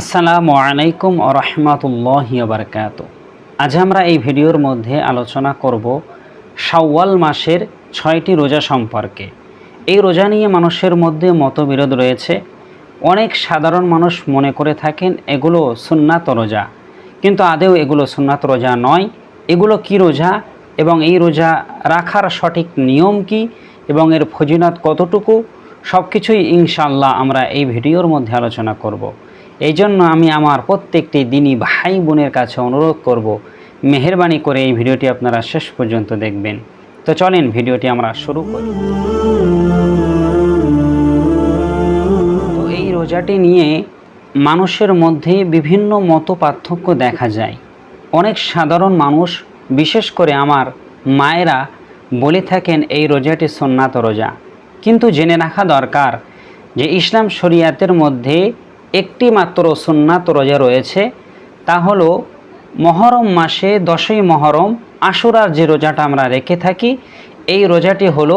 আসসালামু আলাইকুম রহমতুল্লাহ বারকাত আজ আমরা এই ভিডিওর মধ্যে আলোচনা করব শাওয়াল মাসের ছয়টি রোজা সম্পর্কে। এই রোজা নিয়ে মানুষের মধ্যে মতবিরোধ রয়েছে। অনেক সাধারণ মানুষ মনে করে থাকেন এগুলো সুন্নাত রোজা। কিন্তু আদেও এগুলো সুন্নাত রোজা নয়। এগুলো কি রোজা এবং এই রোজা রাখার সঠিক নিয়ম কি এবং এর ফজিনত কতটুকু? সব কিছুই ইনশাল্লাহ আমরা এই ভিডিওর মধ্যে আলোচনা করব। এই জন্য আমি আমার প্রত্যেকটি দিনই ভাই বোনের কাছে অনুরোধ করব, মেহরবানি করে এই ভিডিওটি আপনারা শেষ পর্যন্ত দেখবেন। তো চলেন ভিডিওটি আমরা শুরু করি। তো এই রোজাটি নিয়ে মানুষের মধ্যে বিভিন্ন মত পার্থক্য দেখা যায়। অনেক সাধারণ মানুষ, বিশেষ করে আমার মায়েরা বলে থাকেন, এই রোজাটি সন্ন্যাত রোজা। কিন্তু জেনে রাখা দরকার যে ইসলাম শরিয়াতের মধ্যে একটি মাত্র সুন্নাত রোজা রয়েছে, তা হলো মহরম মাসে দশই মহরম আশুরার যে রোজাটা আমরা রেখে থাকি, এই রোজাটি হলো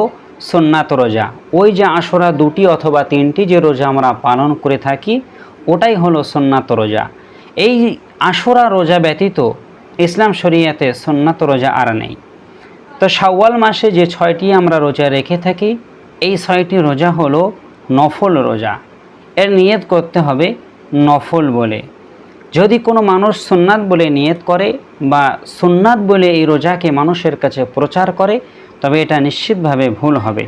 সুন্নাত রোজা। ওই যে আশুরা দুটি অথবা তিনটি যে রোজা আমরা পালন করে থাকি, ওটাই হলো সুন্নাত রোজা। এই আশুরা রোজা ব্যতীত ইসলাম শরিয়াতে সুন্নাত রোজা আর নেই। তো শাওয়াল মাসে যে ছয়টি আমরা রোজা রেখে থাকি, এই ছয়টি রোজা হলো নফল রোজা। এর নিয়ত করতে হবে নফল বলে। যদি কোনো মানুষ সুন্নাত বলে নিয়ত করে বা সুন্নাত বলে এই রোজাকে মানুষের কাছে প্রচার করে, তবে এটা নিশ্চিতভাবে ভুল হবে।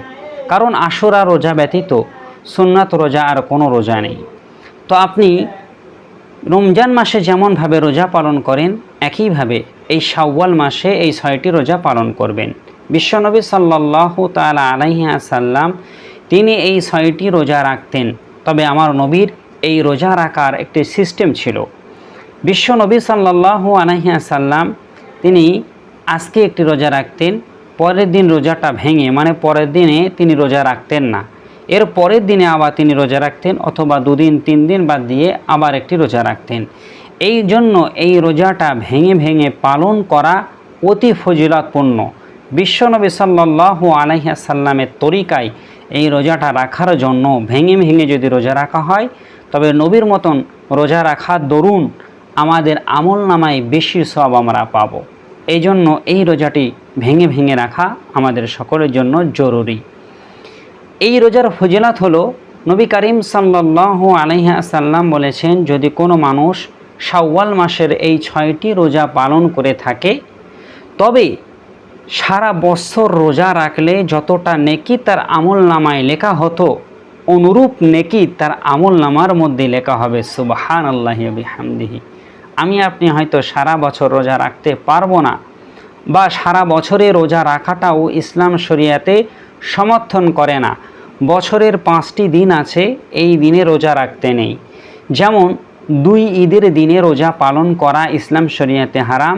কারণ আশুরা রোজা ব্যতীত সুন্নাত রোজা আর কোনো রোজা নেই। তো আপনি রমজান মাসে যেমনভাবে রোজা পালন করেন, একইভাবে এই শাওয়াল মাসে এই ছয়টি রোজা পালন করবেন। বিশ্বনবী সাল্লাহ তালা আলাইহা সাল্লাম তিনি এই ছয়টি রোজা রাখতেন। তবে আমার নবীর এই রোজা রাখার একটি সিস্টেম ছিল। বিশ্ব নবী সাল্লাহ আনাহিয়া সাল্লাম তিনি আজকে একটি রোজা রাখতেন, পরের দিন রোজাটা ভেঙে মানে পরের দিনে তিনি রোজা রাখতেন না। এর পরের দিনে আবার তিনি রোজা রাখতেন অথবা দুদিন, তিন দিন বাদ দিয়ে আবার একটি রোজা রাখতেন। এই জন্য এই রোজাটা ভেঙে ভেঙে পালন করা অতি ফজিলাতপূর্ণ। বিশ্বনবী সাল্লাহ সাল্লামের তরিকায় এই রোজাটা রাখার জন্য ভেঙে ভেঙে যদি রোজা রাখা হয়, তবে নবীর মতন রোজা রাখার দরুন আমাদের আমল নামায় বেশি সব আমরা পাব। এই জন্য এই রোজাটি ভেঙে ভেঙে রাখা আমাদের সকলের জন্য জরুরি। এই রোজার ফজিলাত হলো, নবী করিম সাল্লাহ আলহা সাল্লাম বলেছেন, যদি কোনো মানুষ শাওয়াল মাসের এই ছয়টি রোজা পালন করে থাকে, তবে সারা বছর রোজা রাখলে যতটা নেকি তার আমল নামায় লেখা হতো, অনুরূপ নেকি তার আমল নামার মধ্যে লেখা হবে সুবাহান আল্লাহ হামদিহি আমি আপনি হয়তো সারা বছর রোজা রাখতে পারব না, বা সারা বছরে রোজা রাখাটাও ইসলাম শরিয়াতে সমর্থন করে না। বছরের পাঁচটি দিন আছে, এই দিনে রোজা রাখতে নেই। যেমন, দুই ঈদের দিনে রোজা পালন করা ইসলাম শরিয়াতে হারাম,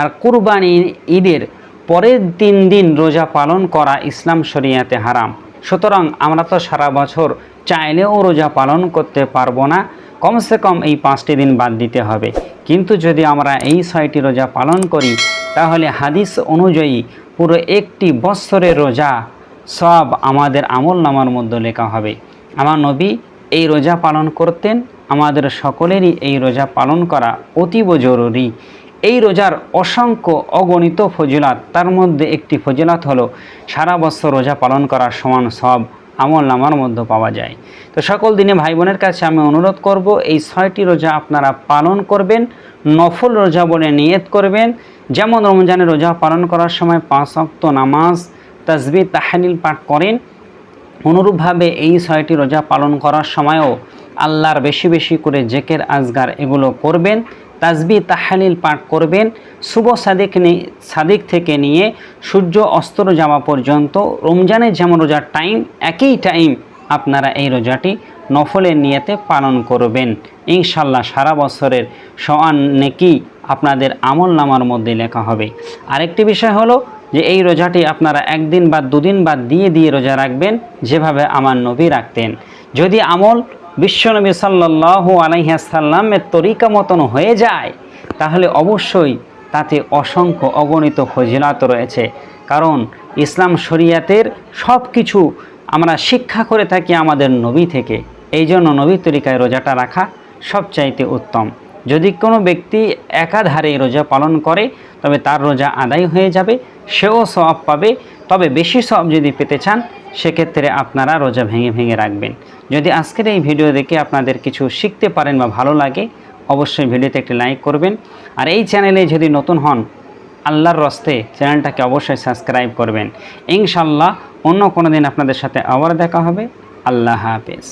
আর কুরবানি ঈদের পরের তিন দিন রোজা পালন করা ইসলাম শরিয়াতে হারাম। সুতরাং আমরা তো সারা বছর চাইলেও রোজা পালন করতে পারব না। কমসে কম এই পাঁচটি দিন বাদ দিতে হবে। কিন্তু যদি আমরা এই ছয়টি রোজা পালন করি, তাহলে হাদিস অনুযায়ী পুরো একটি বৎসরের রোজা সব আমাদের আমল নামার মধ্যে লেখা হবে। আমার নবী এই রোজা পালন করতেন। আমাদের সকলেরই এই রোজা পালন করা অতীব জরুরি। এই রোজার অসংখ্য অগণিত ফজিলাত, তার মধ্যে একটি ফজিলাত হলো সারা বছর রোজা পালন করার সমান সব আমল নামার মধ্যে পাওয়া যায়। তো সকল দিনে ভাই বোনের কাছে আমি অনুরোধ করব, এই ছয়টি রোজা আপনারা পালন করবেন, নফল রোজা বলে নিয়ত করবেন। যেমন রমজানের রোজা পালন করার সময় পাঁচ অক্ত নামাজ তাজবি তাহানিল পাঠ করেন। অনুরূপভাবে এই ছয়টি রোজা পালন করার সময়ও আল্লাহর বেশি বেশি করে জেকের আজগার এগুলো করবেন। তাজবি তাহালিল পাঠ করবেন। শুভ সাদিক সাদিক থেকে নিয়ে সূর্য অস্তর যাওয়া পর্যন্ত, রমজানের যেমন রোজার টাইম একই টাইম আপনারা এই রোজাটি নফলের নিয়েতে পালন করবেন। ইনশাল্লাহ সারা বছরের সমান নেকি আপনাদের আমল নামার মধ্যে লেখা হবে। আরেকটি বিষয় হলো যে এই রোজাটি আপনারা একদিন বা দুদিন বা দিয়ে দিয়ে রোজা রাখবেন, যেভাবে আমার নবী রাখতেন। যদি আমল বিশ্বনবী সাল্লাহ আলাইহাসাল্লামের তরিকা মতন হয়ে যায়, তাহলে অবশ্যই তাতে অসংখ্য অগণিত ফজিলাত রয়েছে। কারণ ইসলাম শরিয়াতের সব কিছু আমরা শিক্ষা করে থাকি আমাদের নবী থেকে। এই জন্য নবী তরিকায় রোজাটা রাখা সবচাইতে উত্তম। যদি কোনো ব্যক্তি একাধারে রোজা পালন করে, তবে তার রোজা আদায় হয়ে যাবে, সেও সওয়াব পাবে। তবে বেশি সব যদি পেতে চান, সেক্ষেত্রে আপনারা রোজা ভেঙে ভেঙে রাখবেন। যদি আজকের এই ভিডিও দেখে আপনাদের কিছু শিখতে পারেন বা ভালো লাগে, অবশ্যই ভিডিওতে একটি লাইক করবেন। আর এই চ্যানেলে যদি নতুন হন, আল্লাহর রস্তে চ্যানেলটাকে অবশ্যই সাবস্ক্রাইব করবেন। ইনশাল্লাহ অন্য কোনো দিন আপনাদের সাথে আবার দেখা হবে। আল্লাহ হাফেজ।